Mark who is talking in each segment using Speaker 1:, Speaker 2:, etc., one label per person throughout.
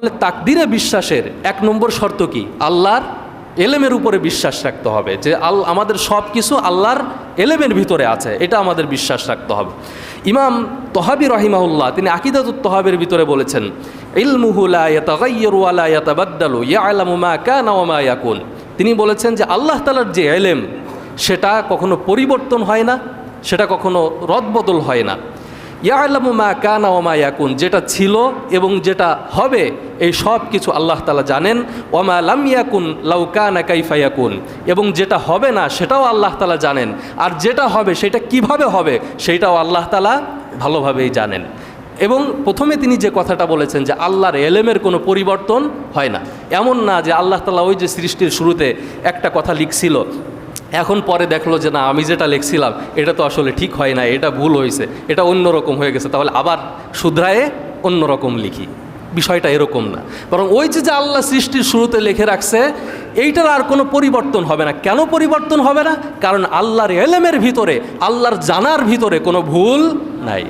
Speaker 1: তাহলে তাকদিরে বিশ্বাসের এক নম্বর শর্ত কি? আল্লাহর এলেমের উপরে বিশ্বাস রাখতে হবে যে আল, আমাদের সব কিছু আল্লাহর এলেমের ভিতরে আছে, এটা আমাদের বিশ্বাস রাখতে হবে। ইমাম তহাবি রহিমাউল্লাহ তিনি আকিদাতুত তহাবের ভিতরে বলেছেন তিনি বলেছেন যে আল্লাহ তালার যে এলেম, সেটা কখনো পরিবর্তন হয় না, সেটা কখনো রদবদল হয় না। ইয়ালামু মা কানা ওমা ইয়াকুন, যেটা ছিল এবং যেটা হবে, এই সব কিছু আল্লাহ তালা জানেন। ওমা লাম ইয়াকুন লাউ কানা কাইফা ইয়াকুন, এবং যেটা হবে না, সেটাও আল্লাহ তালা জানেন। আর যেটা হবে, সেটা কীভাবে হবে সেইটাও আল্লাহ তালা ভালোভাবেই জানেন। এবং প্রথমে তিনি যে কথাটা বলেছেন যে আল্লাহর এলেমের কোনো পরিবর্তন হয় না, এমন না যে আল্লাহ তালা ওই যে সৃষ্টির শুরুতে একটা কথা লিখছিল এখন পরে দেখল যে না, আমি যেটা লিখছিলাম, এটা তো আসলে ঠিক হয় না এটা ভুল হয়েছে এটা অন্যরকম হয়ে গেছে, তাহলে আবার শুধরায়ে অন্যরকম লিখি। বিষয়টা এরকম না। বরং ওই যে যে আল্লাহ সৃষ্টির শুরুতে লিখে রাখছে, এইটার আর কোনো পরিবর্তন হবে না। কেন পরিবর্তন হবে না? কারণ আল্লাহর এলেমের ভিতরে, আল্লাহর জানার ভিতরে কোনো ভুল নাই।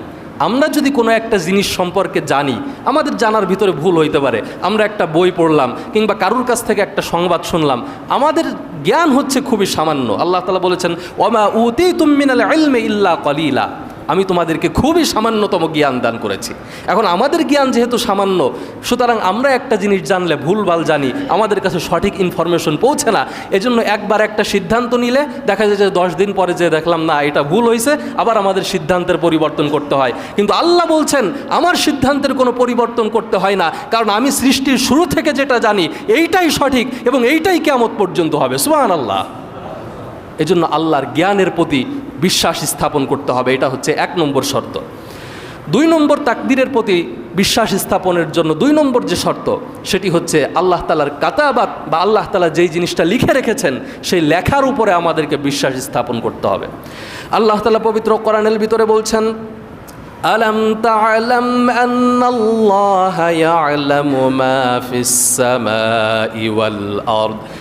Speaker 1: আমরা যদি কোনো একটা জিনিস সম্পর্কে জানি, আমাদের জানার ভিতরে ভুল হইতে পারে। আমরা একটা বই পড়লাম কিংবা কারুর কাছ থেকে একটা সংবাদ শুনলাম, আমাদের জ্ঞান হচ্ছে খুবই সামান্য। আল্লাহ তালা বলেছেন ওমা উতি তুমিনাল ইল্লা কলিলা আমি তোমাদেরকে খুবই সামান্যতম জ্ঞান দান করেছি। এখন আমাদের জ্ঞান যেহেতু সামান্য, সুতরাং আমরা একটা জিনিস জানলে ভুলভাল জানি, আমাদের কাছে সঠিক ইনফরমেশন পৌঁছে না, এজন্য একবার একটা সিদ্ধান্ত নিলে দেখা যায় যে দশ দিন পরে যে দেখলাম, না, এটা ভুল হয়েছে আবার আমাদের সিদ্ধান্তের পরিবর্তন করতে হয়। কিন্তু আল্লাহ বলছেন, আমার সিদ্ধান্তের কোনো পরিবর্তন করতে হয় না, কারণ আমি সৃষ্টির শুরু থেকে যেটা জানি, এইটাই সঠিক এবং এইটাই কেমত পর্যন্ত হবে। সুহান আল্লাহ এজন্য আল্লাহর জ্ঞানের প্রতি বিশ্বাস স্থাপন করতে হবে, এটা হচ্ছে এক নম্বর শর্ত। দুই নম্বর তাকদিরের প্রতি বিশ্বাস স্থাপনের জন্য দুই নম্বর যে শর্ত, সেটি হচ্ছে আল্লাহ তালার কাতাবাত বা আল্লাহ তালা যেই জিনিসটা লিখে রেখেছেন, সেই লেখার উপরে আমাদেরকে বিশ্বাস স্থাপন করতে হবে। আল্লাহ তালা পবিত্র কোরআনের ভিতরে বলছেন, আলম তালম আল্লাহ ইয়ালামু মা ফিস সামাই ওয়াল আরদ।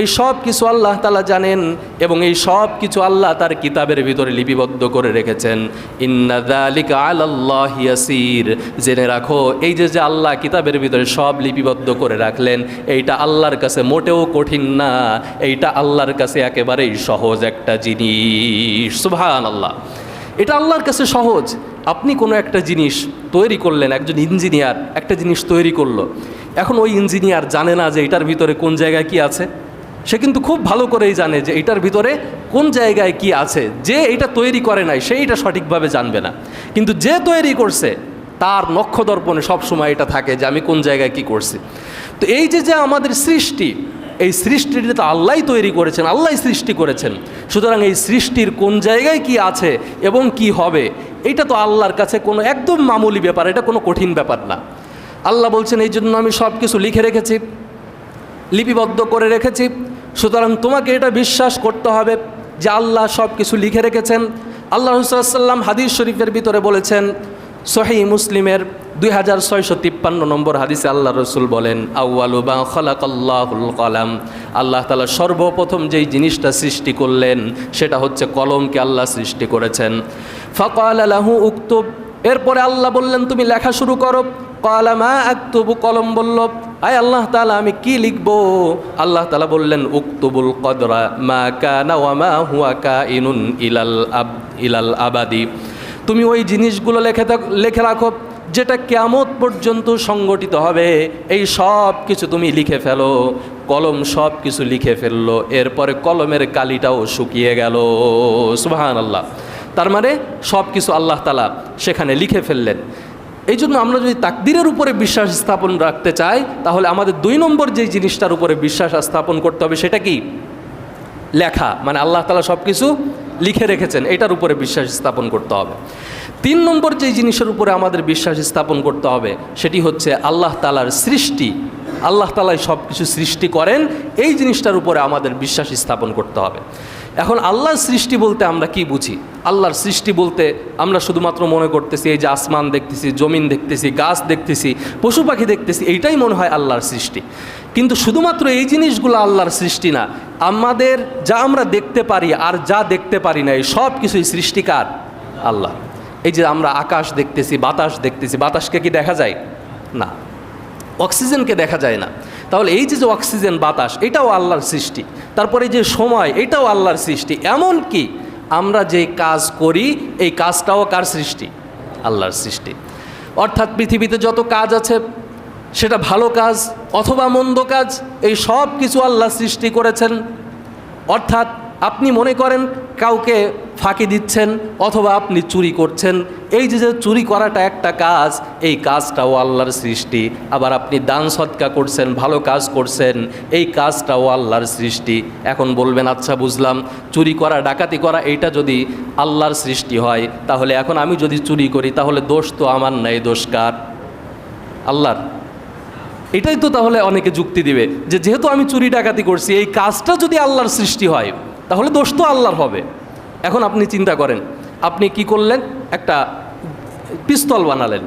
Speaker 1: এই সব কিছু আল্লাহ তালা জানেন এবং এই সব কিছু আল্লাহ তার কিতাবের ভিতরে লিপিবদ্ধ করে রেখেছেন। ইন্নাদালিকা আল্লাহ ইয়াসির। জেনে রাখো, এই যে যে আল্লাহ কিতাবের ভিতরে সব লিপিবদ্ধ করে রাখলেন, এইটা আল্লাহর কাছে মোটেও কঠিন না, এইটা আল্লাহর কাছে একেবারেই সহজ একটা জিনিস। সুবহান আল্লাহ এটা আল্লাহর কাছে সহজ। আপনি কোনো একটা জিনিস তৈরি করলেন, একজন ইঞ্জিনিয়ার একটা জিনিস তৈরি করল। এখন ওই ইঞ্জিনিয়ার জানে না যে এটার ভিতরে কোন জায়গায় কি আছে। সে কিন্তু খুব ভালো করেই জানে যে এটার ভিতরে কোন জায়গায় কি আছে। যে এটা তৈরি করে নাই, সে এটা সঠিকভাবে জানবে না। কিন্তু যে তৈরি করছে, তার নক্ষদর্পণে সবসময় এটা থাকে যে আমি কোন জায়গায় কি করছি। তো এই যে যে আমাদের সৃষ্টি, এই সৃষ্টিটি তো আল্লাহ তৈরি করেছেন আল্লাহ সৃষ্টি করেছেন। সুতরাং এই সৃষ্টির কোন জায়গায় কি আছে এবং কি হবে, এটা তো আল্লাহর কাছে কোনো একদম মামুলি ব্যাপার, এটা কোনো কঠিন ব্যাপার না। আল্লাহ বলছেন, এই জন্য আমি সব কিছু লিখে রেখেছি, লিপিবদ্ধ করে রেখেছি সুতরাং তোমাকে এটা বিশ্বাস করতে হবে যে আল্লাহ সব কিছু লিখে রেখেছেন। আল্লাহ রসুল্লাম হাদিস শরীফের ভিতরে বলেছেন সহি মুসলিমের দুই হাজার ছয়শো তিপ্পান্ন নম্বর হাদিসে আল্লাহ রসুল বলেন আউআলুবা খলাকাল্লাহুল কলাম। আল্লাহ তালা সর্বপ্রথম যেই জিনিসটা সৃষ্টি করলেন, সেটা হচ্ছে কলমকে আল্লাহ সৃষ্টি করেছেন। ফকাল আলাহু উক্তুব। এরপরে আল্লাহ বললেন, তুমি লেখা শুরু করো। কলামা আক্তুবু, কলম বলল আয় আল্লাহ তালা আমি কি লিখব? আল্লাহ তালা বললেন, উক্তুবুল কদরা মা কানা ওয়ামা হুয়া কা ইনুন ইলাল আব, ইলাল আবাদি। তুমি ওই জিনিসগুলো লেখে লেখে রাখো, যেটা কেমত পর্যন্ত সংগঠিত হবে। এই সব কিছু তুমি লিখে ফেলো, কলম সব কিছু লিখে ফেলল, এরপরে কলমের কালিটাও শুকিয়ে গেল। সুবাহান আল্লাহ তার মানে সব কিছু আল্লাহ তালা সেখানে লিখে ফেললেন। এই জন্য আমরা যদি তাকদিরের উপরে বিশ্বাস স্থাপন রাখতে চাই, তাহলে আমাদের দুই নম্বর যে জিনিসটার উপরে বিশ্বাস স্থাপন করতে হবে সেটা কি? লেখা। মানে আল্লাহ তালা সব কিছু লিখে রেখেছেন, এটার উপরে বিশ্বাস স্থাপন করতে হবে। তিন নম্বর যে জিনিসের উপরে আমাদের বিশ্বাস স্থাপন করতে হবে, সেটি হচ্ছে আল্লাহ তালার সৃষ্টি। আল্লাহ তালাই সব কিছু সৃষ্টি করেন, এই জিনিসটার উপরে আমাদের বিশ্বাস স্থাপন করতে হবে। এখন আল্লাহর সৃষ্টি বলতে আমরা কি বুঝি? আল্লাহর সৃষ্টি বলতে আমরা শুধুমাত্র মনে করতেছি এই যে আসমান দেখতেছি, জমিন দেখতেছি, গাছ দেখতেছি, পশু পাখি দেখতেছি, এইটাই মনে হয় আল্লাহর সৃষ্টি। কিন্তু শুধুমাত্র এই জিনিসগুলো আল্লাহর সৃষ্টি না, আমাদের যা আমরা দেখতে পারি আর যা দেখতে পারি না, এই সব কিছুই সৃষ্টিকার আল্লাহ। এই যে আমরা আকাশ দেখতেছি, বাতাস দেখতেছি, বাতাসকে কি দেখা যায়? না। অক্সিজেনকে দেখা যায় না। তাহলে এই যে যে অক্সিজেন বাতাস, এটাও আল্লাহর সৃষ্টি। তারপরে যে সময়, এটাও আল্লাহর সৃষ্টি। এমন কি? আমরা যে কাজ করি, এই কাজটাও কার সৃষ্টি? আল্লাহর সৃষ্টি। অর্থাৎ পৃথিবীতে যত কাজ আছে, সেটা ভালো কাজ অথবা মন্দ কাজ, এই সব কিছু আল্লাহ সৃষ্টি করেছেন। অর্থাৎ আপনি মনে করেন কাউকে ফাঁকি দিচ্ছেন অথবা আপনি চুরি করছেন, এই যে যে চুরি করাটা একটা কাজ, এই কাজটাও আল্লাহর সৃষ্টি। আবার আপনি দান সৎকা করছেন, ভালো কাজ করছেন, এই কাজটাও আল্লাহর সৃষ্টি। এখন বলবেন আচ্ছা বুঝলাম। চুরি করা, ডাকাতি করা, এইটা যদি আল্লাহর সৃষ্টি হয়, তাহলে এখন আমি যদি চুরি করি, তাহলে দোষ তো আমার নাই দোষ কার? আল্লাহর। এটাই তো তাহলে অনেকে যুক্তি দিবে যে, যেহেতু আমি চুরি, ডাকাতি করছি, এই কাজটা যদি আল্লাহর সৃষ্টি হয় তাহলে দোষ তো আল্লাহর হবে। এখন আপনি চিন্তা করেন, আপনি কি করলেন? একটা পিস্তল বানালেন।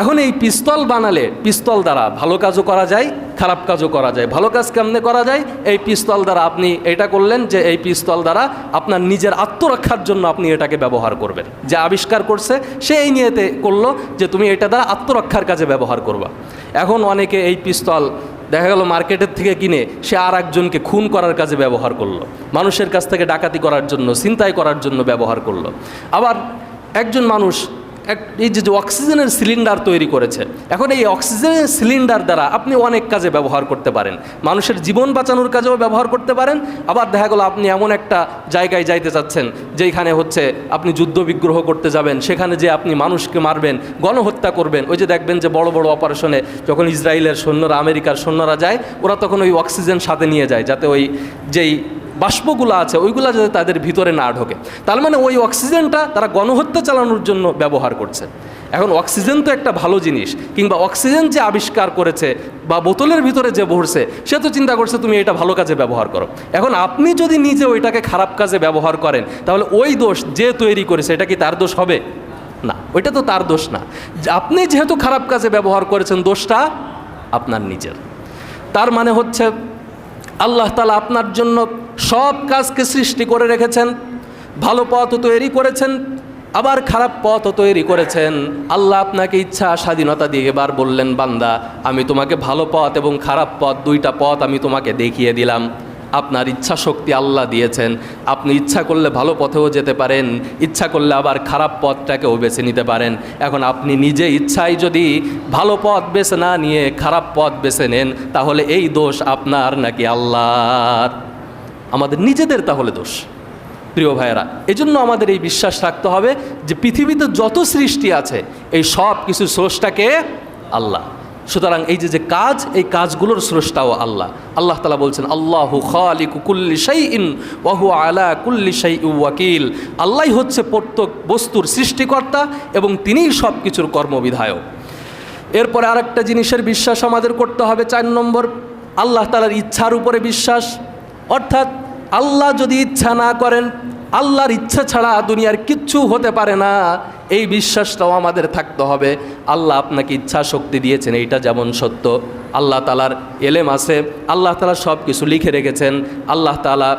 Speaker 1: এখন এই পিস্তল বানালে পিস্তল দ্বারা ভালো কাজও করা যায়, খারাপ কাজও করা যায়। ভালো কাজ কেমনে করা যায়? এই পিস্তল দ্বারা আপনি এটা করলেন যে এই পিস্তল দ্বারা আপনার নিজের আত্মরক্ষার জন্য আপনি এটাকে ব্যবহার করবেন। যে আবিষ্কার করছে, সে এই নিয়েতে করল যে তুমি এটা দ্বারা আত্মরক্ষার কাজে ব্যবহার করবা। এখন অনেকে এই পিস্তল দেখা গেল মার্কেটের থেকে কিনে সে আর একজনকে খুন করার কাজে ব্যবহার করল। মানুষের কাছ থেকে ডাকাতি করার জন্য, ছিনতাই করার জন্য ব্যবহার করল। আবার একজন মানুষ এই যে যে অক্সিজেনের সিলিন্ডার তৈরি করেছে, এখন এই অক্সিজেনের সিলিন্ডার দ্বারা আপনি অনেক কাজে ব্যবহার করতে পারেন। মানুষের জীবন বাঁচানোর কাজেও ব্যবহার করতে পারেন। আবার দেখা গেলো আপনি এমন একটা জায়গায় যাইতে চাচ্ছেন যেখানে হচ্ছে আপনি যুদ্ধ বিগ্রহ করতে যাবেন, সেখানে যে আপনি মানুষকে মারবেন, গণহত্যা করবেন। ওই যে দেখবেন যে বড় বড় অপারেশনে যখন ইসরায়েলের সৈন্যরা, আমেরিকার সৈন্যরা যায়, ওরা তখন ওই অক্সিজেন সাথে নিয়ে যায়, যাতে ওই যেই বাষ্পগুলো আছে, ওইগুলো যাতে তাদের ভিতরে না ঢোকে। তার মানে ওই অক্সিজেনটা তারা গণহত্যা চালানোর জন্য ব্যবহার করছে। এখন অক্সিজেন তো একটা ভালো জিনিস, কিংবা অক্সিজেন যে আবিষ্কার করেছে বা বোতলের ভিতরে যে ভরছে, সে তো চিন্তা করছে তুমি এটা ভালো কাজে ব্যবহার করো। এখন আপনি যদি নিজে ওইটাকে খারাপ কাজে ব্যবহার করেন, তাহলে ওই দোষ যে তৈরি করেছে, এটা কি তার দোষ হবে? না, ওইটা তো তার দোষ না। আপনি যেহেতু খারাপ কাজে ব্যবহার করেছেন, দোষটা আপনার নিজের। তার মানে হচ্ছে আল্লাহ তালা আপনার জন্য সব কাজকে সৃষ্টি করে রেখেছেন, ভালো পথও তৈরি করেছেন, আবার খারাপ পথও তৈরি করেছেন। আল্লাহ আপনাকে ইচ্ছা স্বাধীনতা দিয়ে এবার বললেন, বান্দা, আমি তোমাকে ভালো পথ এবং খারাপ পথ দুইটা পথ আমি তোমাকে দেখিয়ে দিলাম। আপনার ইচ্ছা শক্তি আল্লাহ দিয়েছেন। আপনি ইচ্ছা করলে ভালো পথেও যেতে পারেন, ইচ্ছা করলে আবার খারাপ পথটাকেও বেছে নিতে পারেন। এখন আপনি নিজে ইচ্ছায় যদি ভালো পথ বেছে না নিয়ে খারাপ পথ বেছে নেন, তাহলে এই দোষ আপনার নাকি আল্লাহর? আমাদের নিজেদের তাহলে দোষ। প্রিয় ভাইয়েরা, এজন্য আমাদের এই বিশ্বাস রাখতে হবে যে পৃথিবীতে যত সৃষ্টি আছে, এই সব কিছু স্রষ্টাকে আল্লাহ। সুতরাং এই যে যে কাজ, এই কাজগুলোর স্রষ্টাও আল্লাহ। আল্লাহ তালা বলছেন, আল্লাহু খালিকু কুল্লি শাই ইন ওয়াহু আলা কুল্লি শাই ওয়াকিল। আল্লাহ হচ্ছে প্রত্যেক বস্তুর সৃষ্টিকর্তা এবং তিনিই সব কিছুর কর্মবিধায়ক। এরপরে আরেকটা জিনিসের বিশ্বাস আমাদের করতে হবে, চার নম্বর, আল্লাহ তালার ইচ্ছার উপরে বিশ্বাস। অর্থাৎ আল্লাহ যদি ইচ্ছা না করেন আল্লাহর ইচ্ছা ছাড়া দুনিয়ার কিচ্ছু হতে পারে না। এই বিশ্বাসটাও আমাদের থাকতে হবে। আল্লাহ আপনাকে ইচ্ছা শক্তি দিয়েছেন, এইটা যেমন সত্য। আল্লাহ তালার এলেম আছে, আল্লাহ তালা সব কিছু লিখে রেখেছেন, আল্লাহ তালা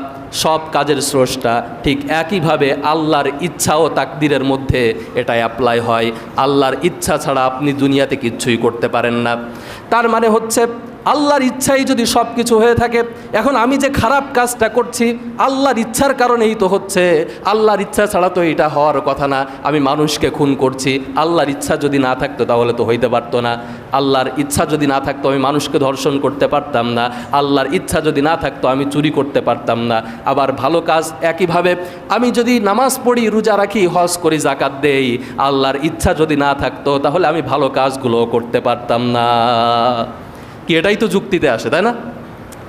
Speaker 1: সব কাজের স্রষ্টা। ঠিক একইভাবে আল্লাহর ইচ্ছা ও তাকদিরের মধ্যে এটা অ্যাপ্লাই হয়। আল্লাহর ইচ্ছা ছাড়া আপনি দুনিয়াতে কিচ্ছুই করতে পারেন না। তার মানে হচ্ছে আল্লাহর ইচ্ছাই যদি সব কিছু হয়ে থাকে, এখন আমি যে খারাপ কাজটা করছি, আল্লাহর ইচ্ছার কারণেই তো হচ্ছে। আল্লাহর ইচ্ছা ছাড়া তো এটা হওয়ার কথা না। আমি মানুষকে খুন করছি, আল্লাহর ইচ্ছা যদি না থাকতো তাহলে তো হইতে পারতো না। আল্লাহর ইচ্ছা যদি না থাকতো, আমি মানুষকে ধর্ষণ করতে পারতাম না। আল্লাহর ইচ্ছা যদি না থাকতো, আমি চুরি করতে পারতাম না। আবার ভালো কাজ একইভাবে, আমি যদি নামাজ পড়ি, রোজা রাখি, হজ করি জাকাত দেই, আল্লাহর ইচ্ছা যদি না থাকতো, তাহলে আমি ভালো কাজগুলো করতে পারতাম না। কি, এটাই তো যুক্তিতে আসে, তাই না?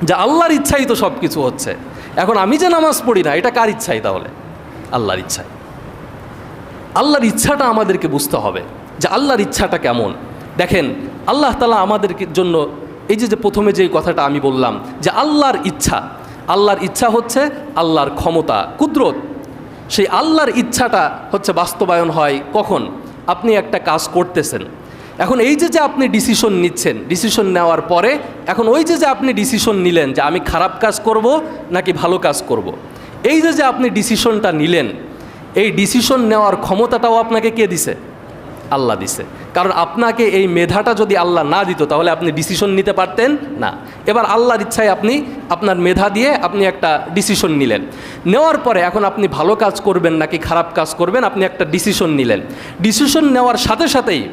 Speaker 1: যে আল্লাহর ইচ্ছাই তো সব কিছু হচ্ছে। এখন আমি যে নামাজ পড়ি না, এটা কার ইচ্ছাই তাহলে? আল্লাহর ইচ্ছাই। আল্লাহর ইচ্ছাটা আমাদেরকে বুঝতে হবে যে আল্লাহর ইচ্ছাটা কেমন। দেখেন, আল্লাহ তালা আমাদের জন্য এই যে যে প্রথমে যে কথাটা আমি বললাম যে আল্লাহর ইচ্ছা আল্লাহর ইচ্ছা হচ্ছে আল্লাহর ক্ষমতা, কুদরত। সেই আল্লাহর ইচ্ছাটা হচ্ছে বাস্তবায়ন হয় কখন? আপনি একটা কাজ করতেছেন এখন এই যে যে আপনি ডিসিশন নিচ্ছেন ডিসিশন নেওয়ার পরে, এখন ওই যে যে আপনি ডিসিশন নিলেন যে আমি খারাপ কাজ করব নাকি ভালো কাজ করব। এই যে যে আপনি ডিসিশনটা নিলেন, এই ডিসিশন নেওয়ার ক্ষমতাটাও আপনাকে কে দিছে? আল্লাহ দিছে। কারণ আপনাকে এই মেধাটা যদি আল্লাহ না দিত, তাহলে আপনি ডিসিশন নিতে পারতেন না। এবার আল্লাহর ইচ্ছায় আপনি আপনার মেধা দিয়ে আপনি একটা ডিসিশন নিলেন। নেওয়ার পরে এখন আপনি ভালো কাজ করবেন নাকি খারাপ কাজ করবেন, আপনি একটা ডিসিশন নিলেন। ডিসিশন নেওয়ার সাথে সাথেই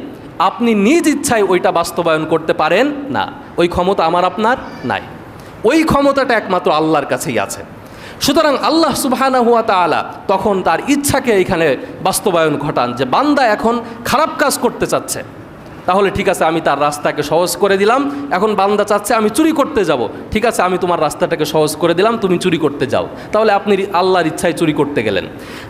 Speaker 1: আপনি নিজ ইচ্ছায় ওইটা বাস্তবায়ন করতে পারেন না। ওই ক্ষমতা আমার, আপনার নাই। ওই ক্ষমতাটা একমাত্র আল্লাহর কাছেই আছে। সুতরাং আল্লাহ সুবাহানা হুয়া তালা তখন তার ইচ্ছাকে এখানে বাস্তবায়ন ঘটান যে বান্দা এখন খারাপ কাজ করতে চাচ্ছে। তাহলে ঠিক আছে, আমি তার রাস্তাকে সহজ করে দিলাম। এখন বান্দা চাচ্ছে, আমি চুরি করতে যাব। ঠিক আছে, আমি তোমার রাস্তাটাকে সহজ করে দিলাম, তুমি চুরি করতে যাও। তাহলে আপনি আল্লাহর ইচ্ছায় চুরি করতে গেলেন।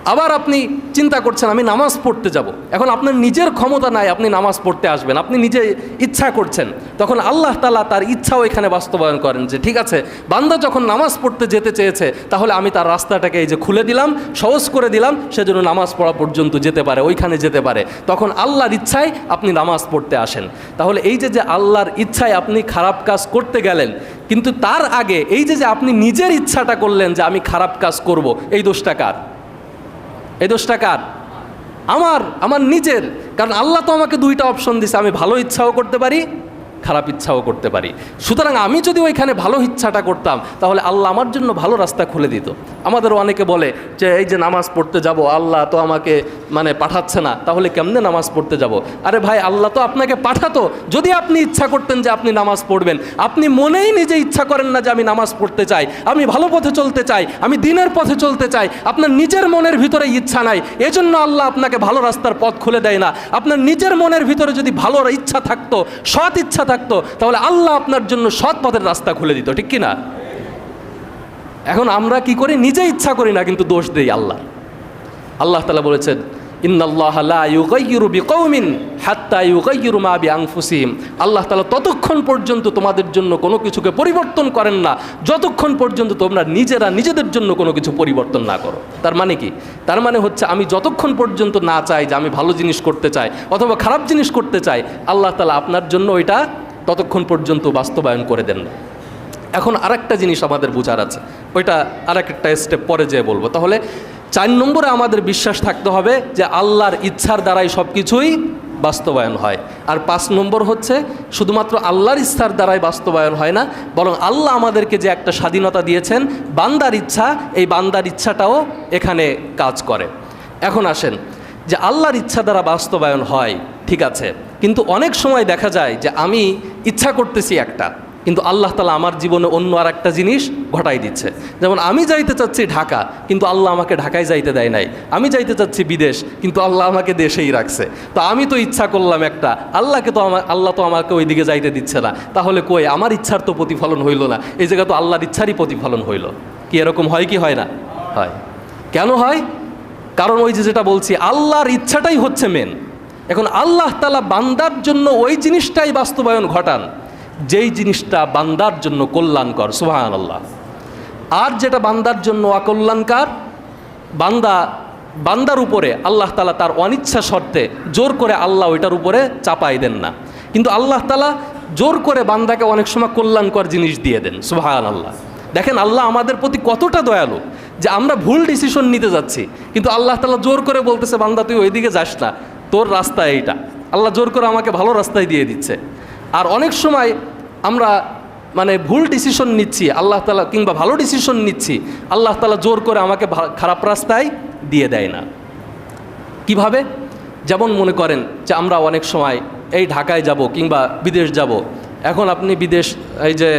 Speaker 1: আবার আপনি চিন্তা করছেন, আমি নামাজ পড়তে যাব। এখন আপনার নিজের ক্ষমতা নাই, আপনি নামাজ পড়তে আসবেন। আপনি নিজে ইচ্ছা করছেন। তখন আল্লাহ তালা তার ইচ্ছাও এখানে বাস্তবায়ন করেন যে, ঠিক আছে, বান্দা যখন নামাজ পড়তে যেতে চেয়েছে, তাহলে আমি তার রাস্তাটাকে এই যে খুলে দিলাম, সহজ করে দিলাম সেজন্য নামাজ পড়া পর্যন্ত যেতে পারে, ওইখানে যেতে পারে। তখন আল্লাহর ইচ্ছায় আপনি নামাজ পড়তে আসেন। তাহলে এই যে যে আল্লাহর ইচ্ছায় আপনি খারাপ কাজ করতে গেলেন, কিন্তু তার আগে এই যে যে আপনি নিজের ইচ্ছাটা করলেন যে আমি খারাপ কাজ করব, এই দোষটা কার? এই দোষটা কার? আমার আমার নিজের। কারণ আল্লাহ তো আমাকে দুইটা অপশন দিছে, আমি ভালো ইচ্ছাও করতে পারি খারাপ ইচ্ছাও করতে পারি। সুতরাং আমি যদি ওইখানে ভালো ইচ্ছাটা করতাম, তাহলে আল্লাহ আমার জন্য ভালো রাস্তা খুলে দিত। আমাদের অনেকে বলে যে, এই যে নামাজ পড়তে যাব, আল্লাহ তো আমাকে মানে পাঠাচ্ছে না, তাহলে কেমনে নামাজ পড়তে যাব? আরে ভাই, আল্লাহ তো আপনাকে পাঠাতো। যদি আপনি ইচ্ছা করতেন যে আপনি নামাজ পড়বেন, আপনি মনেই নিজে ইচ্ছা করেন না যে আমি নামাজ পড়তে চাই, আমি ভালো পথে চলতে চাই, আমি দিনের পথে চলতে চাই, আপনার নিজের মনের ভিতরে ইচ্ছা নাই, এজন্য আল্লাহ আপনাকে ভালো রাস্তার পথ খুলে দেয় না। আপনার নিজের মনের ভিতরে যদি ভালো ইচ্ছা থাকতো, সৎ ইচ্ছা থাকতো, তাহলে আল্লাহ আপনার জন্য সৎ পথের রাস্তা খুলে দিত, ঠিক কিনা? এখন আমরা কি করি? নিজে ইচ্ছা করি না, কিন্তু দোষ দেই আল্লাহ আল্লাহ তালা বলেছেন আল্লাহ তালা ততক্ষণ পর্যন্ত তোমাদের জন্য কোনো কিছুকে পরিবর্তন করেন না। যতক্ষণ পর্যন্ত তোমরা নিজেরা নিজেদের জন্য কোনো কিছু পরিবর্তন না করো। তার মানে কি? তার মানে হচ্ছে আমি যতক্ষণ পর্যন্ত না চাই যে আমি ভালো জিনিস করতে চাই অথবা খারাপ জিনিস করতে চাই, আল্লাহ তালা আপনার জন্য ওইটা ততক্ষণ পর্যন্ত বাস্তবায়ন করে দেন না। এখন আরেকটা জিনিস আমাদের বোঝার আছে। ওইটা আরেকটা স্টেপ পরে যেয়ে বলব। তাহলে চার নম্বরে আমাদের বিশ্বাস থাকতে হবে যে আল্লাহর ইচ্ছার দ্বারাই সব কিছুই বাস্তবায়ন হয়। আর পাঁচ নম্বর হচ্ছে শুধুমাত্র আল্লাহর ইচ্ছার দ্বারাই বাস্তবায়ন হয় না, বরং আল্লাহ আমাদেরকে যে একটা স্বাধীনতা দিয়েছেন, বান্দার ইচ্ছা, এই বান্দার ইচ্ছাটাও এখানে কাজ করে। এখন আসেন, যে আল্লাহর ইচ্ছা দ্বারা বাস্তবায়ন হয়, ঠিক আছে, কিন্তু অনেক সময় দেখা যায় যে আমি ইচ্ছা করতেছি একটা। কিন্তু আল্লাহ তালা আমার জীবনে অন্য আর একটা জিনিস ঘটাই দিচ্ছে। যেমন আমি যাইতে চাচ্ছি ঢাকা, কিন্তু আল্লাহ আমাকে ঢাকায় যাইতে দেয় নাই। আমি যাইতে চাচ্ছি বিদেশ, কিন্তু আল্লাহ আমাকে দেশেই রাখছে। তো আমি তো ইচ্ছা করলাম একটা, আল্লাহকে তো আমার, আল্লাহ তো আমাকে ওই দিকে যাইতে দিচ্ছে না। তাহলে কই, আমার ইচ্ছার তো প্রতিফলন হইল না। এই জায়গা তো আল্লাহর ইচ্ছারই প্রতিফলন হইল। কি এরকম হয় কি হয় না? হয়। কেন হয়? কারণ ওই যে যেটা বলছি, আল্লাহর ইচ্ছাটাই হচ্ছে মেন এখন আল্লাহ তালা বান্দার জন্য ওই জিনিসটাই বাস্তবায়ন ঘটান। যেই জিনিসটা বান্দার জন্য কল্যাণকর সুহান আল্লাহ আর যেটা বান্দার জন্য অকল্যাণকার, বান্দা, বান্দার উপরে আল্লাহ তালা তার অনিচ্ছা শর্তে জোর করে আল্লাহ ওইটার উপরে চাপাই দেন না। কিন্তু আল্লাহ তালা জোর করে বান্দাকে অনেক সময় কল্যাণকর জিনিস দিয়ে দেন সুহান আল্লাহ দেখেন আল্লাহ আমাদের প্রতি কতটা দয়ালু যে আমরা ভুল ডিসিশন নিতে যাচ্ছি, কিন্তু আল্লাহ তালা জোর করে বলতেছে, বান্দা, তুই ওইদিকে যাস না, তোর রাস্তা এইটা। আল্লাহ জোর করে আমাকে ভালো রাস্তায় দিয়ে দিচ্ছে। আর অনেক সময় আমরা মানে ভুল ডিসিশন নিচ্ছি, আল্লাহ তালা কিংবা ভালো ডিসিশন নিচ্ছি, আল্লাহ তালা জোর করে আমাকে খারাপ রাস্তায় দিয়ে দেয় না। কীভাবে? যেমন মনে করেন যে আমরা অনেক সময় এই ঢাকায় যাব কিংবা বিদেশ যাব। এখন আপনি বিদেশ, এই যে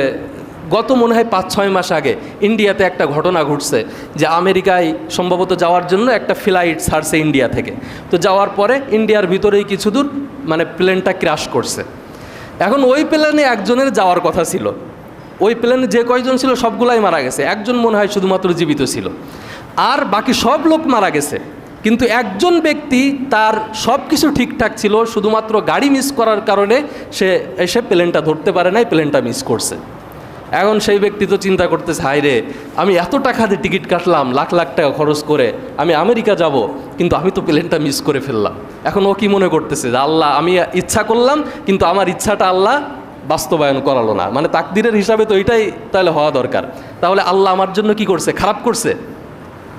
Speaker 1: গত মনে হয় পাঁচ, ছয় মাস আগে ইন্ডিয়াতে একটা ঘটনা ঘটছে যে আমেরিকায় সম্ভবত যাওয়ার জন্য একটা ফ্লাইট ছাড়ছে ইন্ডিয়া থেকে। তো যাওয়ার পরে ইন্ডিয়ার ভিতরেই কিছু দূর মানে প্লেনটা ক্র্যাশ করছে। এখন ওই প্লেনে একজনের যাওয়ার কথা ছিল। ওই প্লেনে যে কয়জন ছিল সবগুলাই মারা গেছে। একজন মনে হয় শুধুমাত্র জীবিত ছিল। আর বাকি সব লোক মারা গেছে। কিন্তু একজন ব্যক্তি তার সব কিছু ঠিকঠাক ছিল, শুধুমাত্র গাড়ি মিস করার কারণে সে এসে প্লেনটা ধরতে পারে নাই, প্লেনটা মিস করছে। এখন সেই ব্যক্তি তো চিন্তা করতেছে হাই রে, আমি এত টাকা দিয়ে টিকিট কাটলাম, লাখ লাখ টাকা খরচ করে, আমি আমেরিকা যাব, কিন্তু আমি তো প্লেনটা মিস করে ফেললাম। এখন ও কি মনে করতেছে যে, আল্লাহ, আমি ইচ্ছা করলাম, কিন্তু আমার ইচ্ছাটা আল্লাহ বাস্তবায়ন করালো না। মানে তাকদিরের হিসাবে তো এটাই তাহলে হওয়া দরকার। তাহলে আল্লাহ আমার জন্য কি করছে? খারাপ করছে?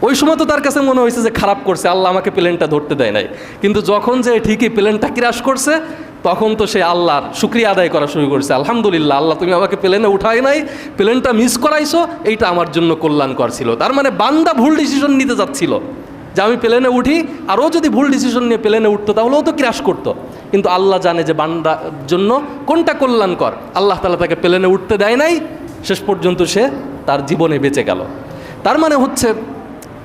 Speaker 1: ওই সময় তো তার কাছে মনে হয়েছে যে খারাপ করছে, আল্লাহ আমাকে প্লেনটা ধরতে দেয় নাই। কিন্তু যখন যে ঠিকই প্লেনটা ক্রাশ করছে, তখন তো সে আল্লাহর শুক্রিয়া আদায় করা শুরু করছে। আলহামদুলিল্লাহ, আল্লাহ তুমি আমাকে প্লেনে উঠাই নাই, প্লেনটা মিস করাইছো, এইটা আমার জন্য কল্যাণকর ছিল। তার মানে বান্দা ভুল ডিসিশন নিতে যাচ্ছিল। যে আমি প্লেনে উঠি, আর ও যদি ভুল ডিসিশন নিয়ে প্লেনে উঠতো, তাহলে ও তো ক্র্যাশ করতো। কিন্তু আল্লাহ জানে যে বান্দার জন্য কোনটা কল্যাণকর। আল্লাহ তালা তাকে প্লেনে উঠতে দেয় নাই, শেষ পর্যন্ত সে তার জীবনে বেঁচে গেল। তার মানে হচ্ছে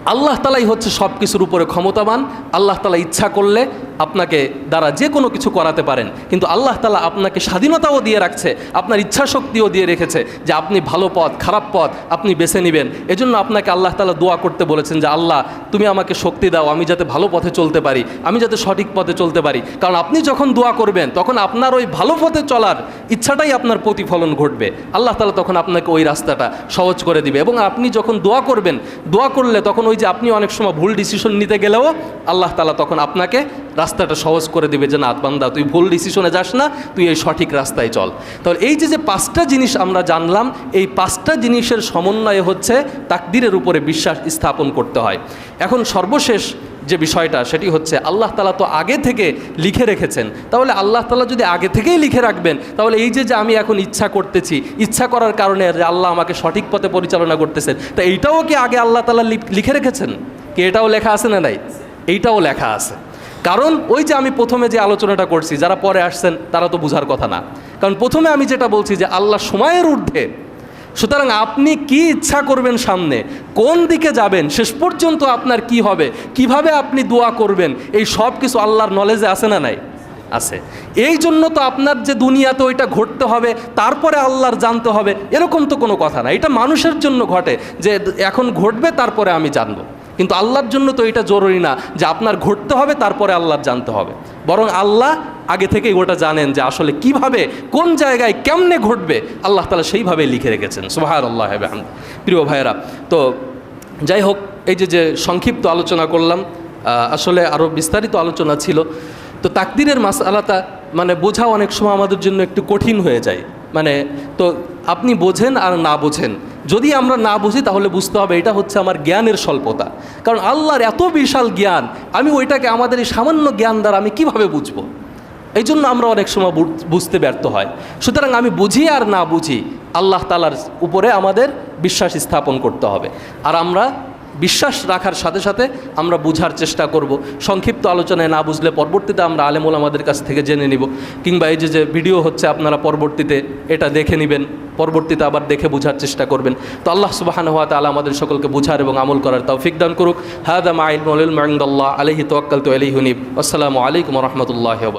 Speaker 1: আল্লাহ তালাই হচ্ছে সব কিছুর উপরে ক্ষমতাবান আল্লাহ তালা ইচ্ছা করলে আপনাকে দ্বারা যে কোনো কিছু করাতে পারেন। কিন্তু আল্লাহ তালা আপনাকে স্বাধীনতাও দিয়ে রাখছে, আপনার ইচ্ছা শক্তিও দিয়ে রেখেছে যে আপনি ভালো পথ, খারাপ পথ আপনি বেছে নেবেন। এজন্য আপনাকে আল্লাহ তালা দোয়া করতে বলেছেন যে, আল্লাহ, তুমি আমাকে শক্তি দাও, আমি যাতে ভালো পথে চলতে পারি, আমি যাতে সঠিক পথে চলতে পারি। কারণ আপনি যখন দোয়া করবেন, তখন আপনার ওই ভালো পথে চলার ইচ্ছাটাই আপনার প্রতিফলন ঘটবে। আল্লাহ তালা তখন আপনাকে ওই রাস্তাটা সহজ করে দিবে এবং আপনি যখন দোয়া করবেন, দোয়া করলে তখন ওই যে আপনি অনেক সময় ভুল ডিসিশন নিতে গেলেও আল্লাহ তালা তখন আপনাকে রাস্তাটা সহজ করে দিবে যে না, বান্দা, তুই ভুল ডিসিশনে যাস না, তুই এই সঠিক রাস্তায় চল। তাহলে এই যে যে পাঁচটা জিনিস আমরা জানলাম, এই পাঁচটা জিনিসের সমন্বয়ে হচ্ছে তাকদিরের উপরে বিশ্বাস স্থাপন করতে হয়। এখন সর্বশেষ যে বিষয়টা, সেটি হচ্ছে আল্লাহ তালা তো আগে থেকে লিখে রেখেছেন। তাহলে আল্লাহ তালা যদি আগে থেকেই লিখে রাখবেন, তাহলে এই যে যে আমি এখন ইচ্ছা করতেছি, ইচ্ছা করার কারণে আল্লাহ আমাকে সঠিক পথে পরিচালনা করতেছেন, তা এইটাও কি আগে আল্লাহ তালা লিখে রেখেছেন? কি এটাও লেখা আছে না নাই? এইটাও লেখা আছে। কারণ ওই যে আমি প্রথমে যে আলোচনাটা করছি, যারা পরে আসছেন তারা তো বোঝার কথা না। কারণ প্রথমে আমি যেটা বলছি যে আল্লাহ সময়ের ঊর্ধ্বে, সুতরাং আপনি কি ইচ্ছা করবেন সামনে, কোন দিকে যাবেন, শেষ পর্যন্ত আপনার কি হবে, কীভাবে আপনি দোয়া করবেন, এই সব কিছু আল্লাহর নলেজে আছে না নাই? আছে। এই জন্য তো আপনার যে দুনিয়াতে ওইটা ঘটতে হবে, তারপরে আল্লাহর জানতে হবে, এরকম তো কোনো কথা না। এটা মানুষের জন্য ঘটে যে এখন ঘটবে, তারপরে আমি জানব। কিন্তু আল্লাহর জন্য তো এটা জরুরি না যে আপনার ঘটতে হবে, তারপরে আল্লাহর জানতে হবে। বরং আল্লাহ আগে থেকেই ওটা জানেন যে আসলে কীভাবে, কোন জায়গায় কেমনে ঘটবে, আল্লাহ তালা সেইভাবে লিখে রেখেছেন। সুবাহার আল্লাহ হামদ প্রিয় ভাইয়েরা, তো যাই হোক, এই যে যে সংক্ষিপ্ত আলোচনা করলাম আসলে আরও বিস্তারিত আলোচনা ছিল। তো তাকদিরের মাস আলাতা মানে বোঝা অনেক সময় আমাদের জন্য একটু কঠিন হয়ে যায়। মানে তো আপনি বোঝেন আর না বোঝেন। যদি আমরা না বুঝি, তাহলে বুঝতে হবে এটা হচ্ছে আমার জ্ঞানের স্বল্পতা। কারণ আল্লাহর এত বিশাল জ্ঞান, আমি ওইটাকে আমাদের এই সামান্য জ্ঞান দ্বারা আমি কীভাবে বুঝব? এই জন্য আমরা অনেক সময় বুঝ- বুঝতে ব্যর্থ হয়। সুতরাং আমি বুঝি আর না বুঝি, আল্লাহ তালার উপরে আমাদের বিশ্বাস স্থাপন করতে হবে। আর আমরা বিশ্বাস রাখার সাথে সাথে আমরা বুঝার চেষ্টা করব। সংক্ষিপ্ত আলোচনায় না বুঝলে পরবর্তীতে আমরা আলেমুল আমাদের কাছ থেকে জেনে নিব। কিংবা এই যে যে ভিডিও হচ্ছে, আপনারা পরবর্তীতে এটা দেখে নেবেন। পরবর্তীতে আবার দেখে বোঝার চেষ্টা করবেন। তো আল্লাহ সুবাহান হাত তালা আমাদের সকলকে বুঝার এবং আমল করার তৌফিক দান করুক। হাদা মাইল মলিল আলহি তোয়াক্কাল তো আলহিউনিব আসসালামু আলাইকুম রহমতুল্লাহ